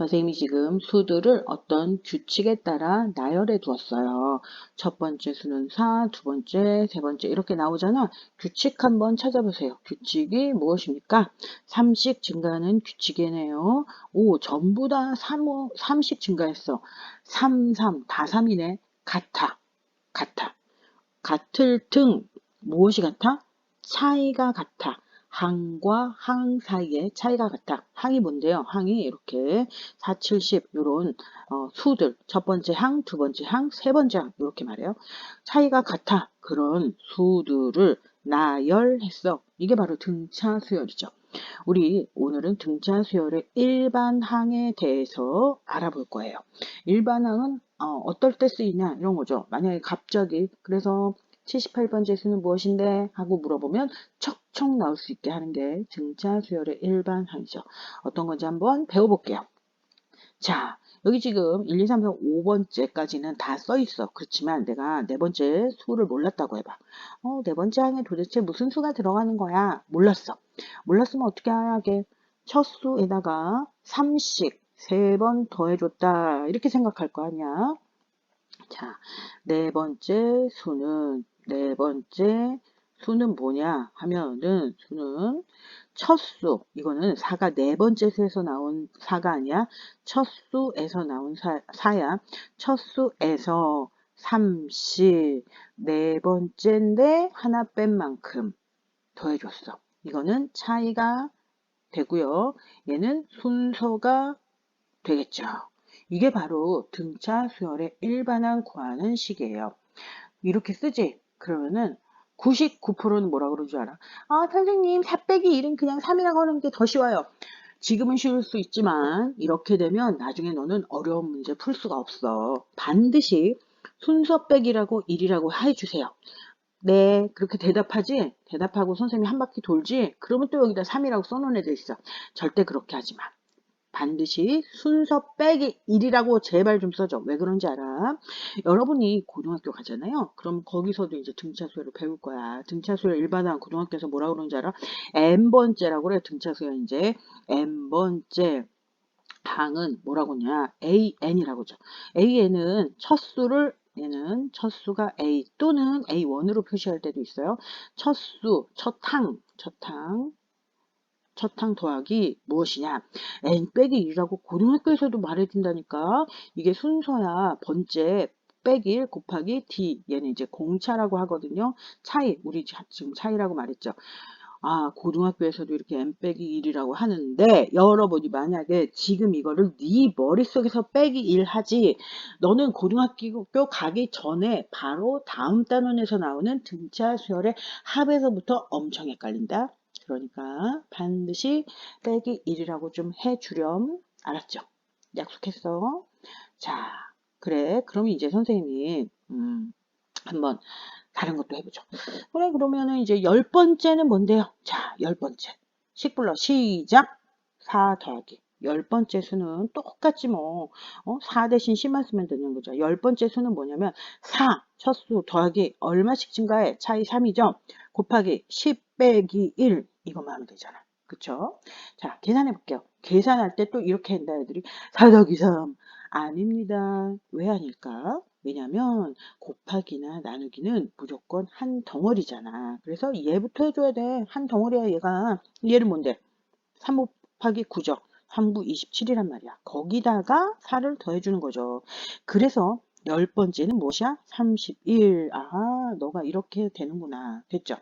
선생님이 지금 수들을 어떤 규칙에 따라 나열해 두었어요. 첫 번째 수는 4, 두 번째, 세 번째 이렇게 나오잖아. 규칙 한번 찾아보세요. 규칙이 무엇입니까? 3씩 증가하는 규칙이네요. 오, 전부 다 3, 3씩 증가했어. 3, 3, 다 3이네. 같아. 같아. 같을 등 무엇이 같아? 차이가 같아. 항과 항 사이의 차이가 같아. 항이 뭔데요? 항이 이렇게 4, 70 이런 어, 수들 첫 번째 항, 두 번째 항, 세 번째 항 이렇게 말해요. 차이가 같아. 그런 수들을 나열했어. 이게 바로 등차 수열이죠. 우리 오늘은 등차 수열의 일반 항에 대해서 알아볼 거예요. 일반 항은 어, 떨때 쓰이냐 이런 거죠. 만약에 갑자기 그래서 78번째 수는 무엇인데? 하고 물어보면 척척 나올 수 있게 하는 게 등차 수열의 일반 항이죠. 어떤 건지 한번 배워볼게요. 자, 여기 지금 1, 2, 3, 4, 5번째까지는 다 써 있어. 그렇지만 내가 네 번째 수를 몰랐다고 해봐. 어, 네 번째 항에 도대체 무슨 수가 들어가는 거야? 몰랐어. 몰랐으면 어떻게 하게? 첫 수에다가 3씩 세 번 더해줬다. 이렇게 생각할 거 아니야. 자, 네 번째 수는 네 번째 수는 뭐냐 하면은 수는 첫 수, 이거는 사가 네 번째 수에서 나온 사가 아니야. 첫 수에서 나온 사, 사야. 첫 수에서 30, 네 번째인데 하나 뺀 만큼 더해줬어. 이거는 차이가 되고요. 얘는 순서가 되겠죠. 이게 바로 등차 수열의 일반항 구하는 식이에요. 이렇게 쓰지? 그러면은 99%는 뭐라 그러는 줄 알아? 아, 선생님, 4 빼기 1은 그냥 3이라고 하는 게 더 쉬워요. 지금은 쉬울 수 있지만 이렇게 되면 나중에 너는 어려운 문제 풀 수가 없어. 반드시 순서 빼기라고 1이라고 해주세요. 네, 그렇게 대답하지? 대답하고 선생님이 한 바퀴 돌지? 그러면 또 여기다 3이라고 써놓은 애들 있어. 절대 그렇게 하지 마. 반드시 순서 빼기 1이라고 제발 좀 써줘. 왜 그런지 알아? 여러분이 고등학교 가잖아요. 그럼 거기서도 이제 등차수열을 배울 거야. 등차수열 일반한 고등학교에서 뭐라 그러는지 알아? n번째라고 그래. 등차수열 이제 n번째 항은 뭐라고 하냐? an이라고 하죠. an은 첫 수를 얘는 첫 수가 a 또는 a1으로 표시할 때도 있어요. 첫 수, 첫 항, 첫 항, 첫항 더하기 무엇이냐? n 빼기 1이라고 고등학교에서도 말해준다니까. 이게 순서야. 번째 빼기 1 곱하기 d. 얘는 이제 공차라고 하거든요. 차이. 우리 지금 차이라고 말했죠. 아, 고등학교에서도 이렇게 n 빼기 1이라고 하는데 여러분이 만약에 지금 이거를 네 머릿속에서 빼기 1 하지 너는 고등학교 가기 전에 바로 다음 단원에서 나오는 등차 수열의 합에서부터 엄청 헷갈린다. 그러니까 반드시 빼기 1이라고 좀 해주렴. 알았죠? 약속했어. 자, 그래. 그럼 이제 선생님이 음, 한번 다른 것도 해보죠. 그래, 그러면은 이제 열 번째는 뭔데요? 자, 열 번째. 식불러 시작. 4 더하기. 열 번째 수는 똑같지 뭐. 어? 4 대신 10만 쓰면 되는 거죠. 열 번째 수는 뭐냐면 4, 첫 수 더하기 얼마씩 증가해? 차이 3이죠. 곱하기 10 빼기 1. 이것만 하면 되잖아. 그쵸? 자, 계산해 볼게요. 계산할 때 또 이렇게 한다 애들이 4 더하기 3. 아닙니다. 왜 아닐까? 왜냐면 곱하기나 나누기는 무조건 한 덩어리잖아. 그래서 얘부터 해줘야 돼. 한 덩어리야 얘가. 얘를 뭔데? 3 곱하기 9죠. 3부 27이란 말이야. 거기다가 4를 더해주는 거죠. 그래서 열 번째는 무엇이야? 31. 아, 너가 이렇게 되는구나. 됐죠?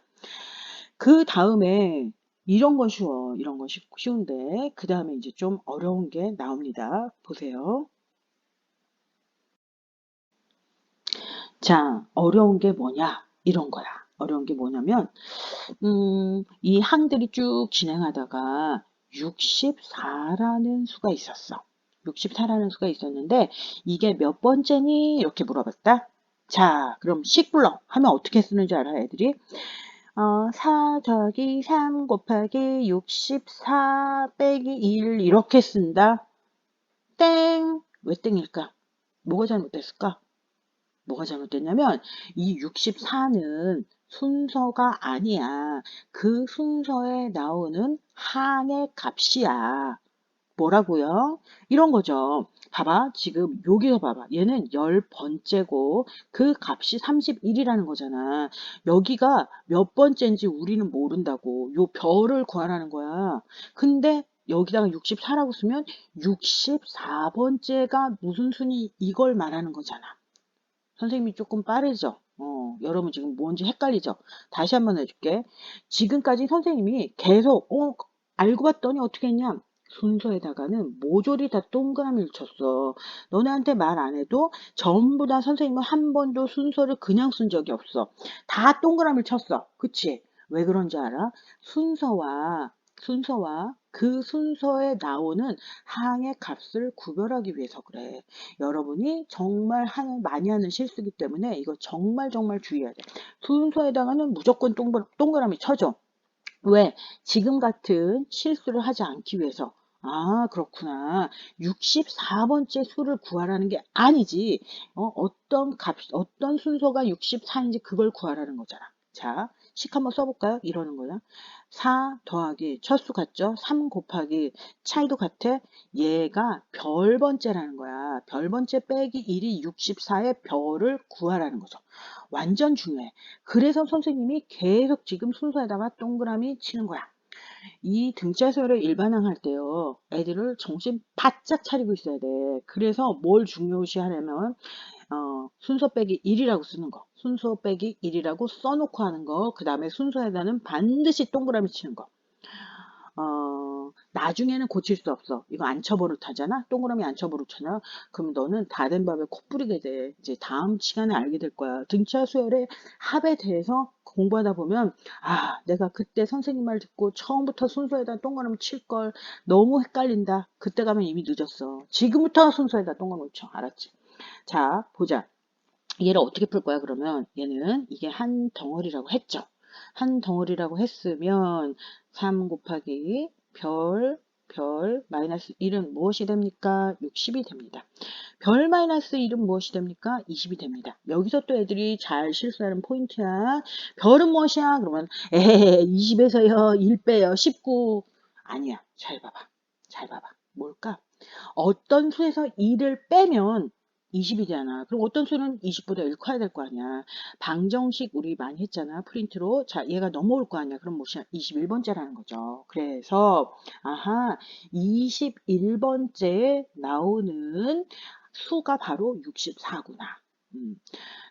그 다음에 이런 건 쉬워. 이런 건 쉬운데 그 다음에 이제 좀 어려운 게 나옵니다. 보세요. 자, 어려운 게 뭐냐? 이런 거야. 어려운 게 뭐냐면 음, 이 항들이 쭉 진행하다가 64라는 수가 있었어. 64라는 수가 있었는데 이게 몇 번째니? 이렇게 물어봤다. 자, 그럼 식불러 하면 어떻게 쓰는지 알아, 애들이? 어, 4 더하기 3 곱하기 64 빼기 1 이렇게 쓴다. 땡! 왜 땡일까? 뭐가 잘못됐을까? 뭐가 잘못됐냐면 이 64는 순서가 아니야. 그 순서에 나오는 항의 값이야. 뭐라고요? 이런 거죠. 봐봐. 지금 여기서 봐봐. 얘는 열 번째고 그 값이 31이라는 거잖아. 여기가 몇 번째인지 우리는 모른다고. 요 별을 구하라는 거야. 근데 여기다가 64라고 쓰면 64번째가 무슨 순위 이걸 말하는 거잖아. 선생님이 조금 빠르죠? 어, 여러분 지금 뭔지 헷갈리죠? 다시 한번 해줄게. 지금까지 선생님이 계속, 어, 알고 봤더니 어떻게 했냐? 순서에다가는 모조리 다 동그라미를 쳤어. 너네한테 말 안 해도 전부 다 선생님은 한 번도 순서를 그냥 쓴 적이 없어. 다 동그라미를 쳤어. 그치? 왜 그런지 알아? 순서와, 순서와 그 순서에 나오는 항의 값을 구별하기 위해서 그래. 여러분이 정말 하는, 많이 하는 실수기 때문에 이거 정말 정말 주의해야 돼. 순서에다가는 무조건 동그, 동그라미 쳐줘. 왜? 지금 같은 실수를 하지 않기 위해서. 아, 그렇구나. 64번째 수를 구하라는 게 아니지. 어, 어떤 값, 어떤 순서가 64인지 그걸 구하라는 거잖아. 자, 식 한번 써볼까요? 이러는 거야. 4 더하기 첫 수 같죠? 3 곱하기 차이도 같아? 얘가 별 번째라는 거야. 별 번째 빼기 1이 64의 별을 구하라는 거죠. 완전 중요해. 그래서 선생님이 계속 지금 순서에다가 동그라미 치는 거야. 이 등자서를 일반항 할 때요. 애들을 정신 바짝 차리고 있어야 돼. 그래서 뭘 중요시 하려면 어, 순서 빼기 1이라고 쓰는 거. 순서 빼기 1이라고 써놓고 하는 거. 그 다음에 순서에다는 반드시 동그라미 치는 거. 어, 나중에는 고칠 수 없어. 이거 안쳐버릇 하잖아? 동그라미 안쳐버릇 하잖아? 그럼 너는 다된 밥에 코 뿌리게 돼. 이제 다음 시간에 알게 될 거야. 등차 수열의 합에 대해서 공부하다 보면, 아, 내가 그때 선생님 말 듣고 처음부터 순서에다 동그라미 칠 걸 너무 헷갈린다. 그때 가면 이미 늦었어. 지금부터 순서에다 동그라미 쳐. 알았지? 자, 보자. 얘를 어떻게 풀 거야, 그러면? 얘는 이게 한 덩어리라고 했죠. 한 덩어리라고 했으면 3 곱하기 별, 별 마이너스 1은 무엇이 됩니까? 60이 됩니다. 별 마이너스 1은 무엇이 됩니까? 20이 됩니다. 여기서 또 애들이 잘 실수하는 포인트야. 별은 무엇이야? 그러면 에헤 20에서요 1 빼요 19 아니야. 잘 봐봐. 잘 봐봐. 뭘까? 어떤 수에서 2를 빼면 20이잖아. 그럼 어떤 수는 20보다 1 커야 될 거 아니야. 방정식 우리 많이 했잖아. 프린트로. 자, 얘가 넘어올 거 아니야. 그럼 뭐야? 21번째라는 거죠. 그래서 아하, 21번째에 나오는 수가 바로 64구나. 음.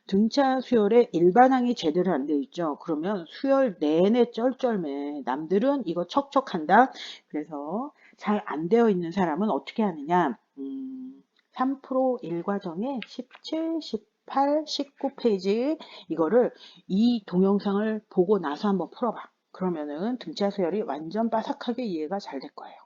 등차 수열에 일반항이 제대로 안 되어 있죠. 그러면 수열 내내 쩔쩔매. 남들은 이거 척척한다. 그래서 잘 안 되어 있는 사람은 어떻게 하느냐. 음, 3프로 1과정에 17, 18, 19페이지 이거를 이 동영상을 보고 나서 한번 풀어봐. 그러면은 등차 수열이 완전 빠삭하게 이해가 잘 될 거예요.